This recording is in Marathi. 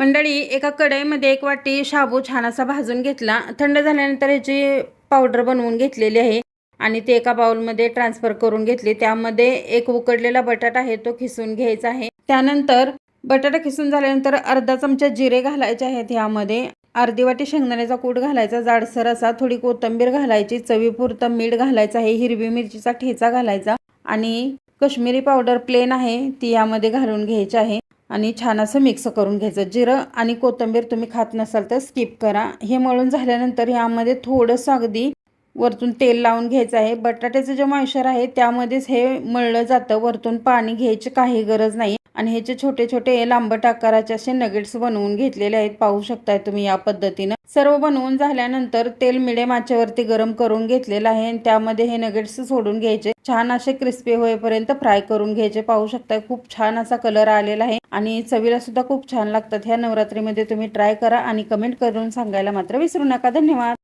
मंडळी एका कढईमध्ये एक वाटी शाबू छान असा भाजून घेतला. थंड झाल्यानंतर ह्याची पावडर बनवून घेतलेली आहे आणि ते एका बाउलमध्ये ट्रान्सफर करून घेतली. त्यामध्ये एक उकडलेला बटाटा आहे तो खिसून घ्यायचा आहे. त्यानंतर बटाटा खिसून झाल्यानंतर अर्धा चमचा जिरे घालायचे आहेत ह्यामध्ये अर्धी वाटी शेंगदाण्याचा कूट घालायचा जाडसर असा थोडी कोथिंबीर घालायची चवीपुरतं मीठ घालायचं आहे हिरवी मिरचीचा ठेचा घालायचा आणि कश्मीरी पावडर प्लेन आहे ती यामध्ये घालून घ्यायची आहे. आणि छान असं मिक्स करून घ्यायचं. जिरं आणि कोथिंबीर तुम्ही खात नसाल तर स्किप करा. हे मळून झाल्यानंतर यामध्ये थोडंसं अगदी वरतून तेल लावून घ्यायचं आहे. बटाट्याचं जे मॉइश्चर आहे त्यामध्येच हे मळलं जातं. वरतून पाणी घ्यायची काही गरज नाही. आणि ह्याचे छोटे छोटे लांबट आकाराचे असे नगेट्स बनवून घेतलेले आहेत पाहू शकताय तुम्ही या पद्धतीनं. सर्व बनवून झाल्यानंतर तेल मिडियम आचेवरती गरम करून घेतलेलं आहे आणि त्यामध्ये हे नगेट्स सोडून घ्यायचे. छान असे क्रिस्पी होईपर्यंत फ्राय करून घ्यायचे. पाहू शकताय खूप छान असा कलर आलेला आहे आणि चवीला सुद्धा खूप छान लागतात. ह्या नवरात्रीमध्ये तुम्ही ट्राय करा आणि कमेंट करून सांगायला मात्र विसरू नका. धन्यवाद!